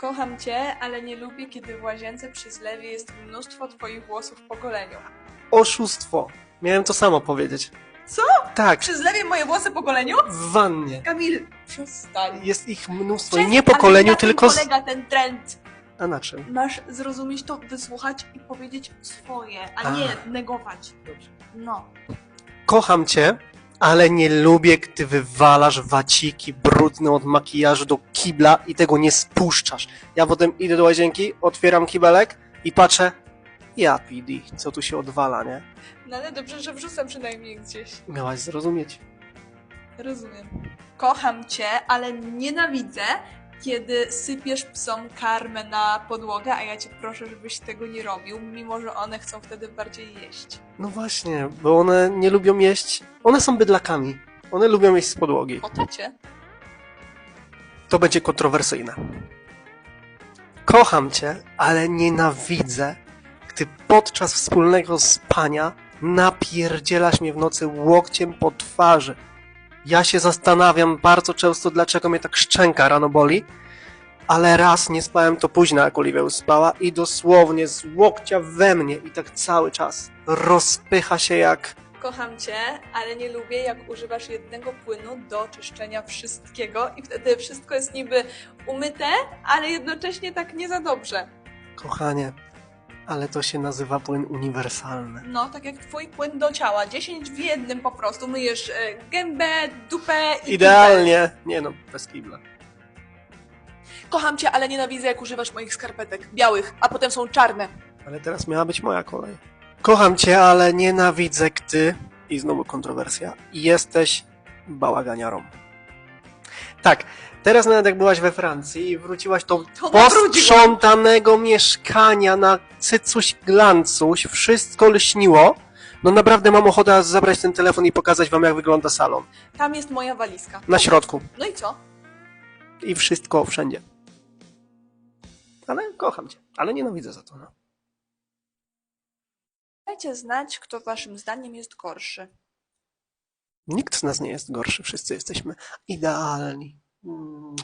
Kocham cię, ale nie lubię, kiedy w łazience przy zlewie jest mnóstwo twoich włosów po goleniu. Oszustwo. Miałem to samo powiedzieć. Co? Tak, Przy zlewie moje włosy po goleniu? w wannie. Kamil, przestań. Jest ich mnóstwo. I Przestań, nie po ale koleniu, na tym tylko... Z... polega ten trend. A na czym? Masz zrozumieć to, wysłuchać i powiedzieć swoje, a A. nie negować. Dobrze. No. Kocham cię, ale nie lubię, gdy wywalasz waciki brudne od makijażu do kibla i tego nie spuszczasz. Ja potem idę do łazienki, otwieram kibelek i patrzę, ja PD, co tu się odwala, nie? No ale dobrze, że wrzucam przynajmniej gdzieś. Miałaś zrozumieć. Rozumiem. Kocham cię, ale nienawidzę, kiedy sypiesz psom karmę na podłogę, a ja cię proszę, żebyś tego nie robił, mimo że one chcą wtedy bardziej jeść. No właśnie, bo one nie lubią jeść. One są bydlakami. One lubią jeść z podłogi. Cię. To będzie kontrowersyjne. Kocham cię, ale nienawidzę, gdy podczas wspólnego spania napierdzielasz mnie w nocy łokciem po twarzy. Ja się zastanawiam bardzo często, dlaczego mnie tak szczęka rano boli, ale raz nie spałem to późno, jak Oliwia spała i dosłownie z łokcia we mnie i tak cały czas rozpycha się jak... Kocham cię, ale nie lubię, jak używasz jednego płynu do czyszczenia wszystkiego i wtedy wszystko jest niby umyte, ale jednocześnie tak nie za dobrze. Kochanie, ale to się nazywa płyn uniwersalny. No, tak jak twój płyn do ciała. 10 w jednym po prostu. Myjesz e, gębę, dupę i Idealnie. Nie no, bez kibla. Kocham cię, ale nienawidzę, jak używasz moich skarpetek. Białych, a potem są czarne. Ale teraz miała być moja kolej. Kocham cię, ale nienawidzę, gdy, i znowu kontrowersja, jesteś bałaganiarą. Tak, teraz nawet jak byłaś we Francji i wróciłaś do posprzątanego mieszkania na cycuś glancuś, wszystko lśniło, no naprawdę mam ochotę zabrać ten telefon i pokazać wam, jak wygląda salon. Tam jest moja walizka. Na środku. No i co? I wszystko wszędzie. Ale kocham cię, ale nienawidzę za to, no. Dajcie znać, kto waszym zdaniem jest gorszy. Nikt z nas nie jest gorszy, wszyscy jesteśmy idealni. Mm.